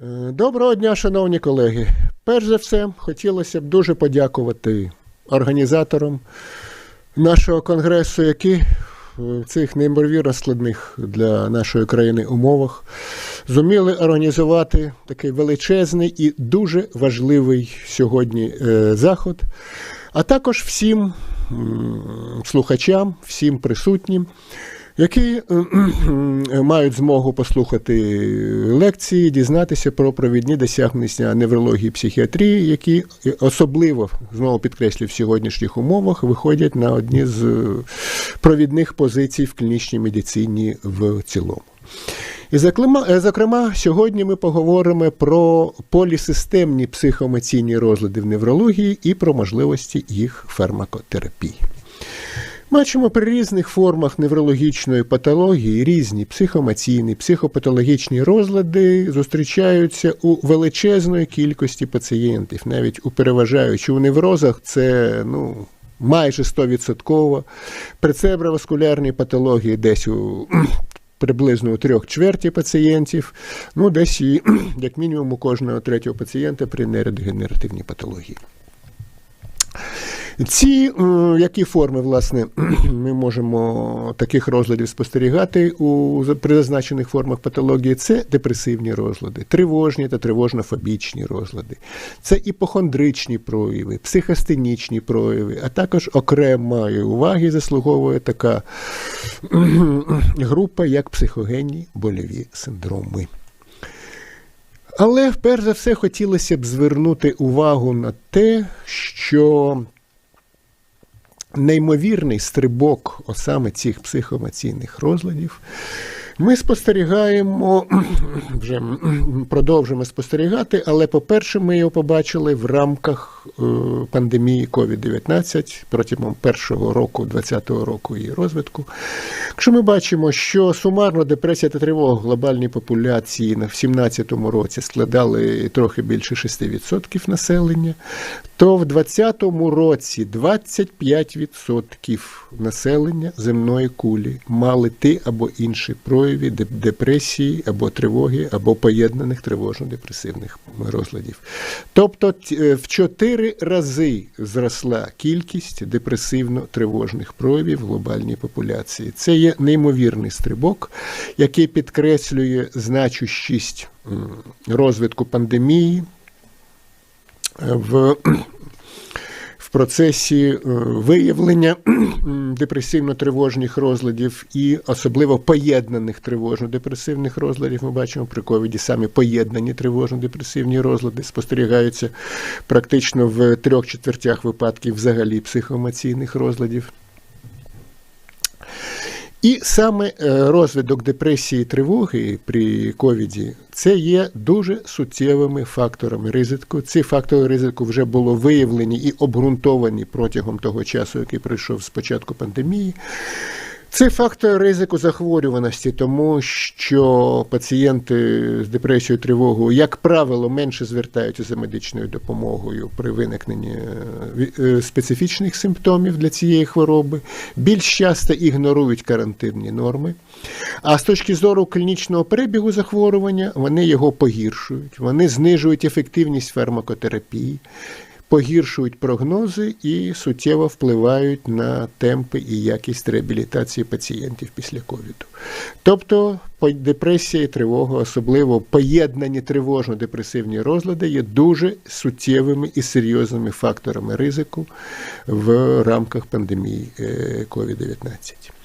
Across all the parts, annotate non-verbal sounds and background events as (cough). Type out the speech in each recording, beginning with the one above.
Е, Доброго дня, шановні колеги. Перш за все, хотілося б дуже подякувати організаторам нашого конгресу, які в цих неймовірно складних для нашої країни умовах зуміли організувати такий величезний і дуже важливий сьогодні е, заход, а також всім слухачам, всім присутнім, які е, мають змогу послухати лекції, дізнатися про провідні досягнення неврології і психіатрії, які особливо знову підкреслюю в сьогоднішніх умовах виходять на одні з е, провідних позицій в клінічній медицині в цілому. І е, зокрема, сьогодні ми поговоримо про полісистемні психоемоційні розлади в неврології і про можливості їх фармакотерапії. Бачимо при різних формах неврологічної патології різні психоемоційні, психопатологічні розлади зустрічаються у величезної кількості пацієнтів, навіть у переважаючи у неврозах це ну. Майже 100%. При цереброваскулярній патології десь у (clears throat) приблизно у трьох чверті пацієнтів, ну десь і (clears throat) як мінімум у кожного третього пацієнта при нейродегенеративній патології. Ці е, які форми, власне, (clears throat) ми можемо таких розладів спостерігати у при зазначених формах патології, це депресивні розлади, тривожні та тривожно-фобічні розлади, це іпохондричні прояви, психостенічні прояви, а також окремої уваги заслуговує така (clears throat) група, як психогенні больові синдроми. Але перш за все хотілося б звернути увагу на те, що неймовірний стрибок саме цих психоемоційних розладів. Ми спостерігаємо, (clears throat) вже продовжимо спостерігати, але, по-перше, ми його побачили в рамках пандемії COVID-19 протягом першого року, 2020 року її розвитку. Якщо ми бачимо, що сумарно депресія та тривога в глобальній популяції в 2017 році складали трохи більше 6% населення, то в 2020 році 25% населення земної кулі мали ті або інші прояви депресії або тривоги, або поєднаних тривожно-депресивних розладів. Тобто в 4 рази зросла кількість депресивно-тривожних проявів в глобальній популяції. Це є неймовірний стрибок, який підкреслює значущість розвитку пандемії в в процесі виявлення депресивно-тривожних розладів і особливо поєднаних тривожно-депресивних розладів. Ми бачимо при ковіді самі поєднані тривожно-депресивні розлади спостерігаються практично в трьох четвертях випадків взагалі психоемоційних розладів. І саме розвиток депресії і тривоги при ковіді це є дуже суттєвими факторами ризику. Ці фактори ризику вже було виявлені і обґрунтовані протягом того часу, який пройшов з початку пандемії. Це фактор ризику захворюваності, тому що пацієнти з депресією тривогою, як правило, менше звертаються за медичною допомогою при виникненні специфічних симптомів для цієї хвороби, більш часто ігнорують карантинні норми. А з точки зору клінічного перебігу захворювання, вони його погіршують, вони знижують ефективність фармакотерапії. Погіршують прогнози і суттєво впливають на темпи і якість реабілітації пацієнтів після ковіду. Тобто депресія і тривога, особливо поєднані тривожно-депресивні розлади, є дуже суттєвими і серйозними факторами ризику в рамках пандемії COVID-19.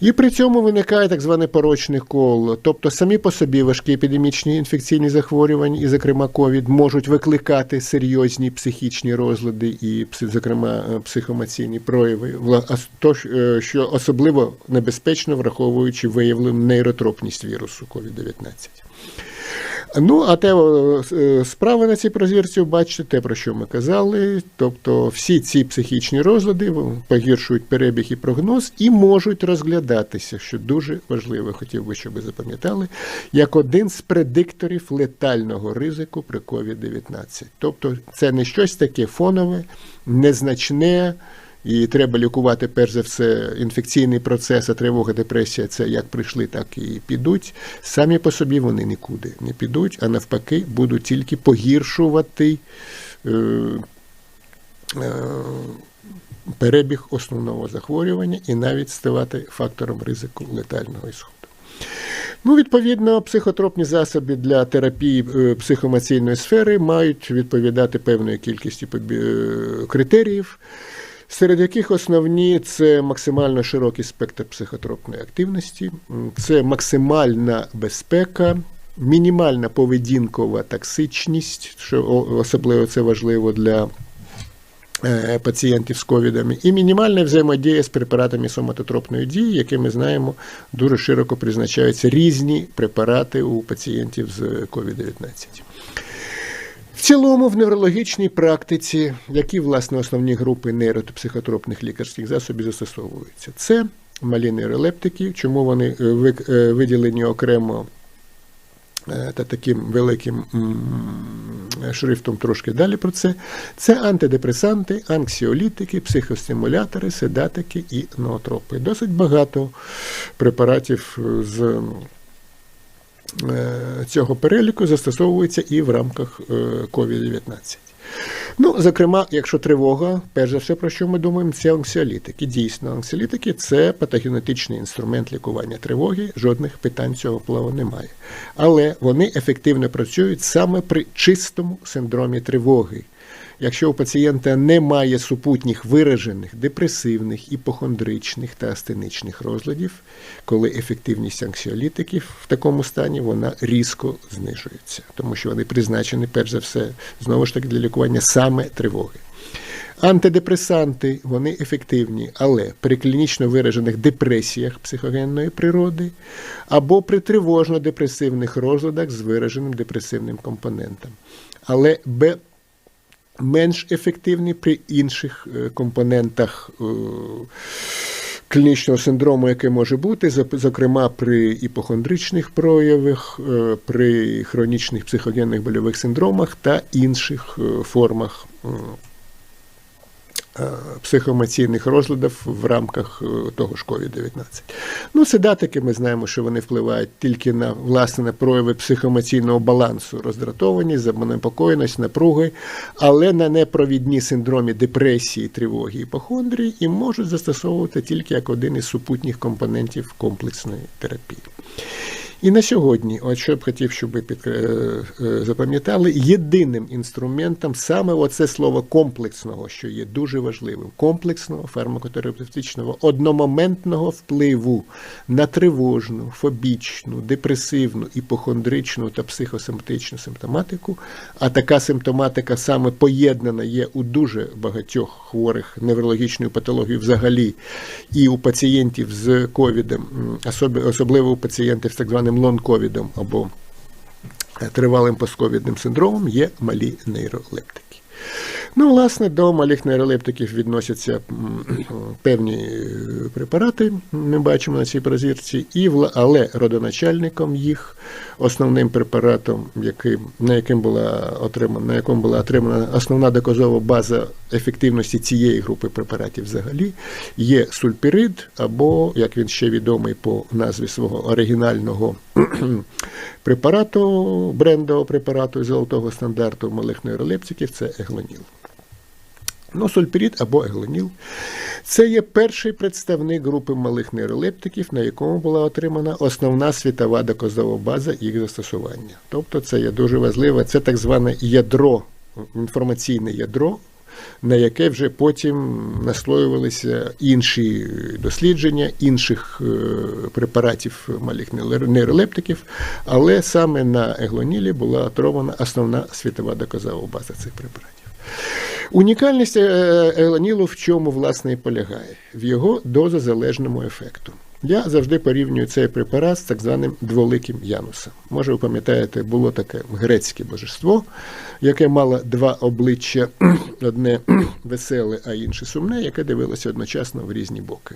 І при цьому виникає так зване порочне коло. Тобто самі по собі важкі епідемічні інфекційні захворювання, і, зокрема, ковід, можуть викликати серйозні психічні розлади і, зокрема, психомаційні прояви, то, що особливо небезпечно, враховуючи виявлену нейротропність вірусу COVID-19. Ну, а те справи на цій прозвірці, бачите, те, про що ми казали. Тобто всі ці психічні розлади погіршують перебіг і прогноз і можуть розглядатися, що дуже важливо, хотів би, щоб ви запам'ятали, як один з предикторів летального ризику при COVID-19. Тобто це не щось таке фонове, незначне і треба лікувати перш за все інфекційний процес, а тривога, депресія це як прийшли, так і підуть. Самі по собі вони нікуди не підуть, а навпаки, будуть тільки погіршувати. Е, е, Перебіг основного захворювання і навіть ставати фактором ризику летального ісходу. Ну, відповідно, психотропні засоби для терапії е, психоемоційної сфери мають відповідати певної кількості е, критеріїв, серед яких основні це максимально широкий спектр психотропної активності, це максимальна безпека. Мінімальна поведінкова токсичність, що особливо це важливо для е, пацієнтів з ковідами, і мінімальна взаємодія з препаратами соматотропної дії, які ми знаємо, дуже широко призначаються різні препарати у пацієнтів з COVID-19. В цілому, в неврологічній практиці, які власне основні групи нейропсихотропних лікарських засобів застосовуються, це малі нейролептики, чому вони е, е, виділені окремо е, та таким великим шрифтом трошки далі про це. Це антидепресанти, анксіолітики, психостимулятори, седатики і ноотропи. Досить багато препаратів з цього переліку застосовується і в рамках е, COVID-19. Ну, зокрема, якщо тривога, перш за все, про що ми думаємо, це анксіолітики. Дійсно, анксіолітики це патогенетичний інструмент лікування тривоги, жодних питань цього плаву немає. Але вони ефективно працюють саме при чистому синдромі тривоги. Якщо у пацієнта немає супутніх виражених депресивних, іпохондричних та астеничних розладів, коли ефективність анксіолітиків в такому стані вона різко знижується, тому що вони призначені перш за все знову ж таки для лікування саме тривоги. Антидепресанти вони ефективні, але при клінічно виражених депресіях психогенної природи або при тривожно-депресивних розладах з вираженим депресивним компонентом. Але менш ефективні при інших е, компонентах е, клінічного синдрому, який може бути, зок- зокрема при іпохондричних проявах, е, при хронічних психогенних больових синдромах та інших формах психоемоційних розладів в рамках е, того ж COVID-19. Ну, седатики ми знаємо, що вони впливають тільки на власне на прояви психоемоційного балансу, роздратованість, занепокоєність, напруги, але на непровідні синдромі депресії, тривоги, і іпохондрії і можуть застосовувати тільки як один із супутніх компонентів комплексної терапії. І на сьогодні, от що б хотів, щоб ви під, е, е, запам'ятали, єдиним інструментом саме оце слово комплексного, що є дуже важливим, комплексного фармакотерапевтичного одномоментного впливу на тривожну, фобічну, депресивну, іпохондричну та психосоматичну симптоматику. А така симптоматика саме поєднана є у дуже багатьох хворих неврологічною патологією взагалі, і у пацієнтів з ковідом, особливо у пацієнтів з так званим лон-ковідом або е, тривалим постковідним синдромом, є малі нейролептики. Ну, власне, до малих нейролептиків відносяться певні е, препарати, ми бачимо на цій прозірці, і, але родоначальником їх, основним препаратом, яким, на, яким була отримана, на якому була отримана основна доказова база ефективності цієї групи препаратів взагалі, є сульпірид, або, як він ще відомий по назві свого оригінального препарату, брендового препарату золотого стандарту малих нейролептиків, це еглоніл. Ну, сульпірід або еглоніл це є перший представник групи малих нейролептиків, на якому була отримана основна світова доказова база їх застосування. Тобто це є дуже важливо, це так зване ядро, інформаційне ядро, на яке вже потім наслоювалися інші дослідження інших е, препаратів малих нейролептиків, але саме на еглонілі була отримана основна світова доказова база цих препаратів. Унікальність еланілу в чому власне і полягає? В його дозозалежному ефекту. Я завжди порівнюю цей препарат з так званим дволиким Янусом. Може, ви пам'ятаєте, було таке грецьке божество, яке мало два обличчя, (clears throat) одне (clears throat) веселе, а інше сумне, яке дивилося одночасно в різні боки.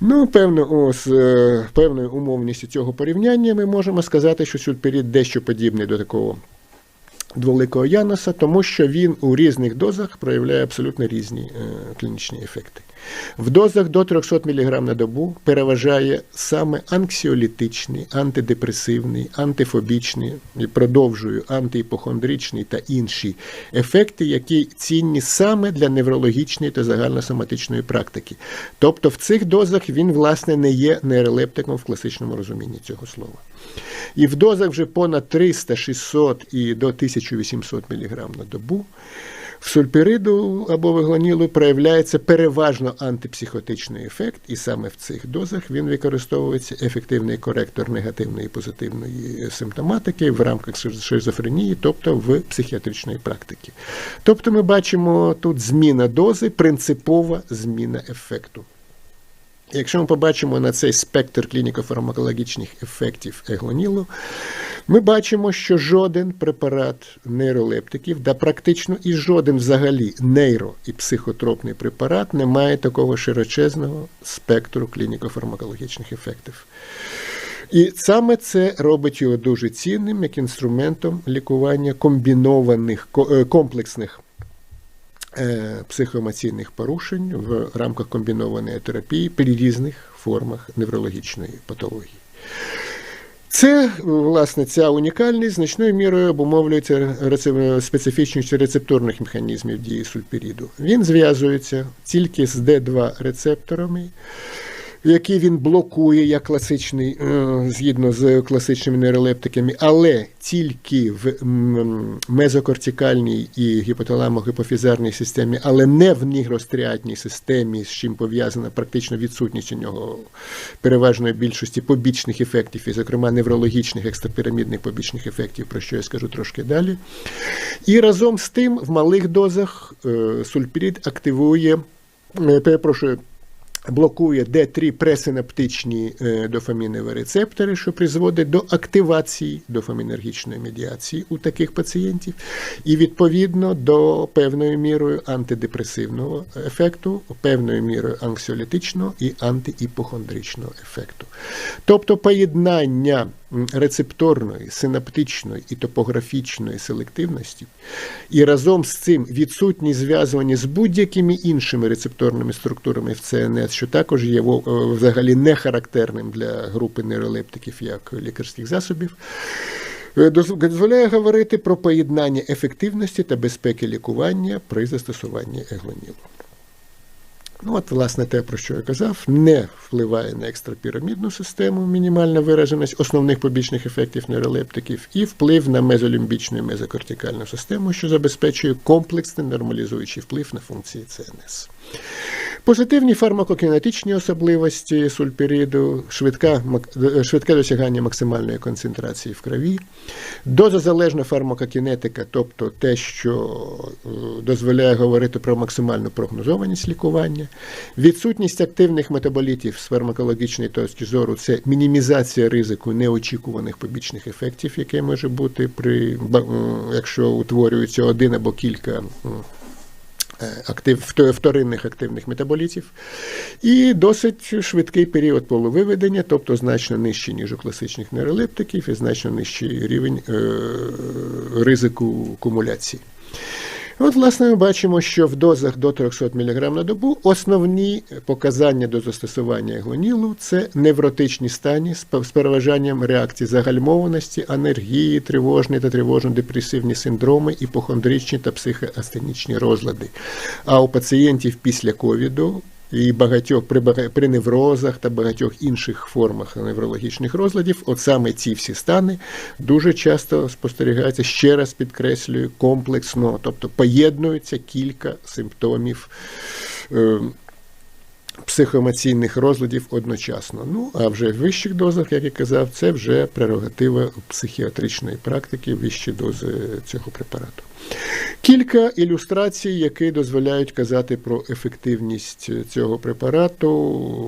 Ну, певно, з е, певною умовністю цього порівняння ми можемо сказати, що сульпірід дещо подібний до такого дволикого Яноса, тому що він у різних дозах проявляє абсолютно різні е, клінічні ефекти. В дозах до 300 мг на добу переважає саме анксіолітичний, антидепресивний, антифобічний, і продовжую антиіпохондричний та інші ефекти, які цінні саме для неврологічної та загальносоматичної практики. Тобто в цих дозах він, власне, не є нейролептиком в класичному розумінні цього слова. І в дозах вже понад 300, 600 і до 1800 мг на добу сульпіриду або виглонілу проявляється переважно антипсихотичний ефект, і саме в цих дозах він використовується ефективний коректор негативної і позитивної симптоматики в рамках шизофренії, тобто в психіатричної практики. Тобто ми бачимо тут зміна дози, принципова зміна ефекту. Якщо ми побачимо на цей спектр клініко-фармакологічних ефектів еглонілу, ми бачимо, що жоден препарат нейролептиків, да практично і жоден взагалі нейро і психотропний препарат не має такого широчезного спектру клініко-фармакологічних ефектів. І саме це робить його дуже цінним як інструментом лікування комбінованих е, комплексних Е, психоемоційних порушень в рамках комбінованої терапії при різних формах неврологічної патології. Це, власне, ця унікальність значною мірою обумовлюється специфічністю рецепторних механізмів дії сульпіріду. Він зв'язується тільки з Д2 рецепторами який він блокує як класичний, е, згідно з класичними нейролептиками, але тільки в мезокортикальній і гіпоталамо-гіпофізарній системі, але не в нігростріатній системі, з чим пов'язана практично відсутність у нього переважної більшості побічних ефектів, і, зокрема, неврологічних екстрапірамідних побічних ефектів, про що я скажу трошки далі. І разом з тим в малих дозах е, сульпірід активує, перепрошую, блокує Д3 пресинаптичні е, дофамінові рецептори, що призводить до активації дофамінергічної медіації у таких пацієнтів, і відповідно до певною мірою антидепресивного ефекту, певною мірою анксіолітичного і антиіпохондричного ефекту. Тобто поєднання рецепторної, синаптичної і топографічної селективності, і разом з цим відсутність зв'язування з будь-якими іншими рецепторними структурами в ЦНС, що також є взагалі не характерним для групи нейролептиків як лікарських засобів. Е, дозволяє говорити про поєднання ефективності та безпеки лікування при застосуванні еглонілу. Ну, от, власне, те, про що я казав, не впливає на екстрапірамідну систему, мінімальна вираженість основних побічних ефектів нейролептиків, і вплив на мезолімбічну і мезокортикальну систему, що забезпечує комплексний нормалізуючий вплив на функції ЦНС. Позитивні фармакокінетичні особливості сульпіриду, швидка, швидке досягання максимальної концентрації в крові, дозозалежна фармакокінетика, тобто те, що е, дозволяє говорити про максимальну прогнозованість лікування, відсутність активних метаболітів з фармакологічної точки зору це мінімізація ризику неочікуваних побічних ефектів, яке може бути при якщо утворюється один або кілька Е, актив, вторинних активних метаболітів, і досить швидкий період полувиведення, тобто значно нижчий, ніж у класичних нейролептиків, і значно нижчий рівень е, ризику кумуляції. От, власне, ми бачимо, що в дозах до 300 мг на добу основні показання до застосування еглонілу це невротичні стані з переважанням реакції загальмованості, анергії, тривожні та тривожно-депресивні синдроми, іпохондричні та психоастенічні розлади. А у пацієнтів після ковіду і багатьох при при неврозах та багатьох інших формах неврологічних розладів, от саме ці всі стани дуже часто спостерігаються, ще раз підкреслюю, комплексно, тобто поєднуються кілька симптомів. Психоемоційних розладів одночасно. Ну, а вже в вищих дозах, як я казав, це вже прерогатива психіатричної практики, вищі дози цього препарату. Кілька ілюстрацій, які дозволяють казати про ефективність цього препарату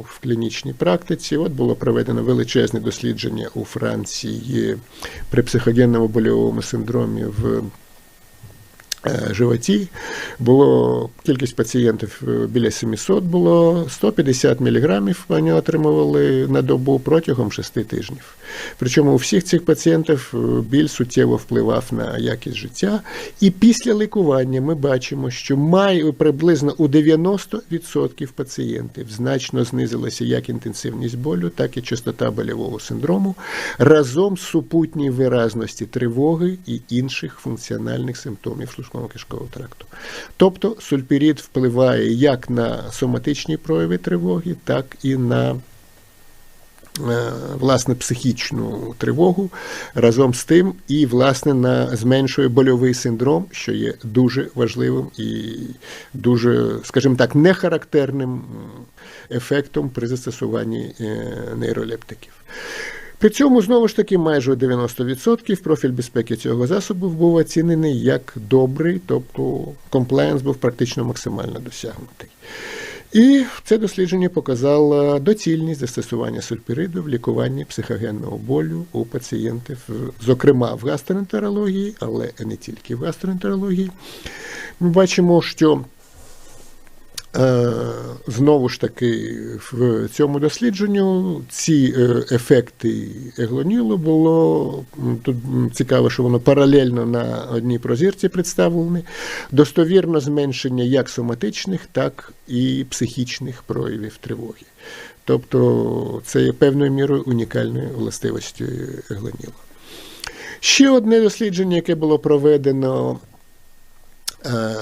в клінічній практиці. От було проведено величезне дослідження у Франції при психогенному больовому синдромі в животі. Було кількість пацієнтів е, біля 700 було 150 мг вони отримували на добу протягом 6 тижнів. Причому у всіх цих пацієнтів е, біль суттєво впливав на якість життя. І після лікування ми бачимо, що має приблизно у 90% пацієнтів значно знизилася як інтенсивність болю, так і частота больового синдрому разом з супутньою виразності тривоги і інших функціональних симптомів шлунково-кишкового тракту. Тобто сульпірід впливає як на соматичні прояви тривоги, так і на е, Власне, психічну тривогу разом з тим, і власне на зменшує больовий синдром, що є дуже важливим і дуже, скажімо так, нехарактерним ефектом при застосуванні е, нейролептиків. При цьому знову ж таки майже 90% профіль безпеки цього засобу був оцінений як добрий, тобто комплаєнс був практично максимально досягнутий. І це дослідження показало доцільність застосування сульпіриду в лікуванні психогенного болю у пацієнтів, зокрема в гастроентерології, але не тільки в гастроентерології. Ми бачимо, що Знову ж таки, в цьому дослідженню ці е, ефекти еглонілу було тут цікаво, що воно паралельно на одній прозірці представлене, достовірно зменшення як соматичних, так і психічних проявів тривоги. Тобто це є певною мірою унікальною властивостю еглоніла. Ще одне дослідження, яке було проведено Е,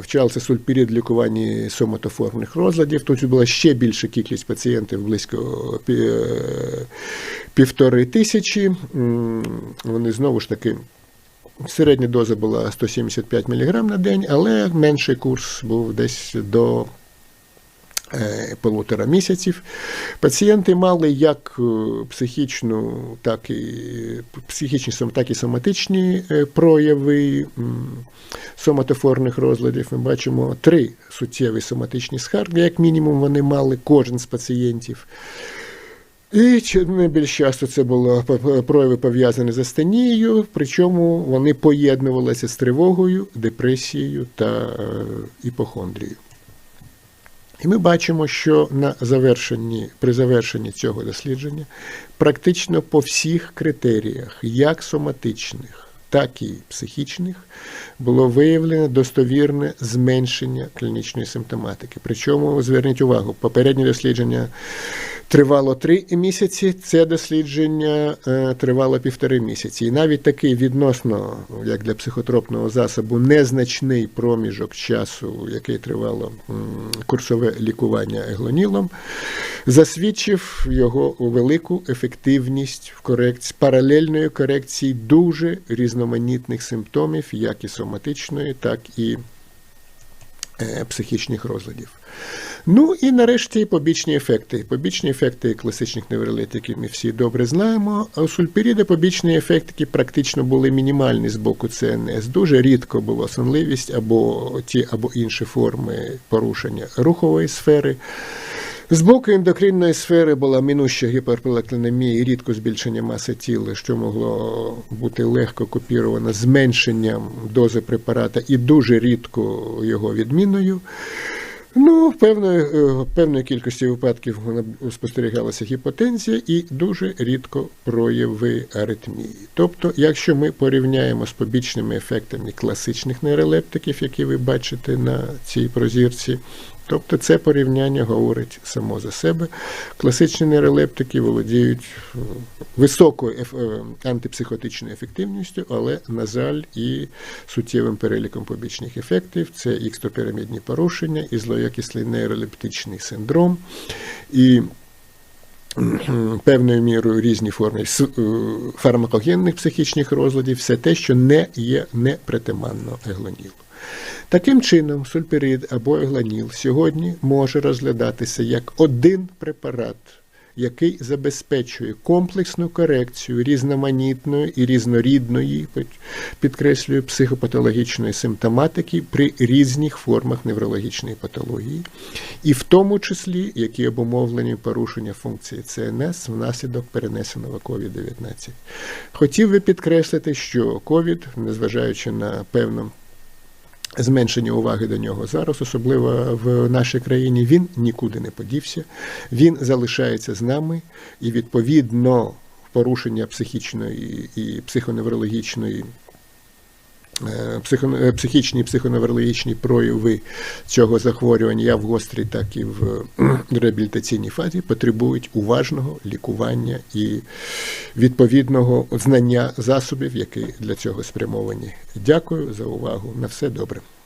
вчався сульпірід лікуванні соматоформних розладів. Тут була ще більша кількість пацієнтів, близько е, півтори тисячі. Вони знову ж таки. Середня доза була 175 мг на день, але менший курс був десь до полутора місяців. Пацієнти мали як е, психічну, так і психічні, так і соматичні е, прояви соматофорних розладів. Ми бачимо три суттєві соматичні скарги, як мінімум, вони мали кожен з пацієнтів. І найбільш часто це були прояви пов'язані з астенією, причому вони поєднувалися з тривогою, депресією та іпохондрією. І ми бачимо, що на завершенні, при завершенні цього дослідження практично по всіх критеріях, як соматичних, так і психічних, було виявлено достовірне зменшення клінічної симптоматики. Причому зверніть увагу, попереднє дослідження тривало три місяці, це дослідження е, тривало півтори місяці. І навіть такий відносно, як для психотропного засобу, незначний проміжок часу, який тривало курсове лікування еглонілом, засвідчив його велику ефективність в корекції, паралельної корекції дуже різноманітних симптомів, як і соматичної, так і психічних розладів. Ну і нарешті побічні ефекти. Побічні ефекти класичних невролитиків ми всі добре знаємо. А у сульпіріда побічні ефекти практично були мінімальні з боку ЦНС. Дуже рідко була сонливість або ті або інші форми порушення рухової сфери. З боку ендокринної сфери була мінуща гіперпролектинемія і рідко збільшення маси тіла, що могло бути легко копіровано зменшенням дози препарата і дуже рідко його відміною. Ну, певної е, певної кількості випадків спостерігалася гіпотензія і дуже рідко прояви аритмії. Тобто, якщо ми порівняємо з побічними ефектами класичних нейролептиків, які ви бачите на цій прозірці, Тобто це порівняння говорить само за себе. Класичні нейролептики володіють е, високою е, антипсихотичною ефективністю, але, на жаль, і суттєвим переліком побічних ефектів це ікстопірамідні порушення, і злоякісний нейролептичний синдром. і Певною мірою різні форми е, фармакогенних психічних розладів, все те, що не є непритаманно еглонілу. Таким чином, сульпірид або егланіл сьогодні може розглядатися як один препарат, який забезпечує комплексну корекцію різноманітної і різнорідної, підкреслюю, психопатологічної симптоматики при різних формах неврологічної патології, і в тому числі, які обумовлені порушення функції ЦНС внаслідок перенесеного COVID-19. Хотів би підкреслити, що COVID, незважаючи на певну зменшення уваги до нього зараз, особливо в нашій країні, він нікуди не подівся, він залишається з нами і відповідно порушення психічної і психоневрологічної. Е, е, Психічні і психоневрологічні прояви цього захворювання, як в гострій, так і в реабілітаційній фазі, потребують уважного лікування і відповідного знання засобів, які для цього спрямовані. Дякую за увагу. На все добре.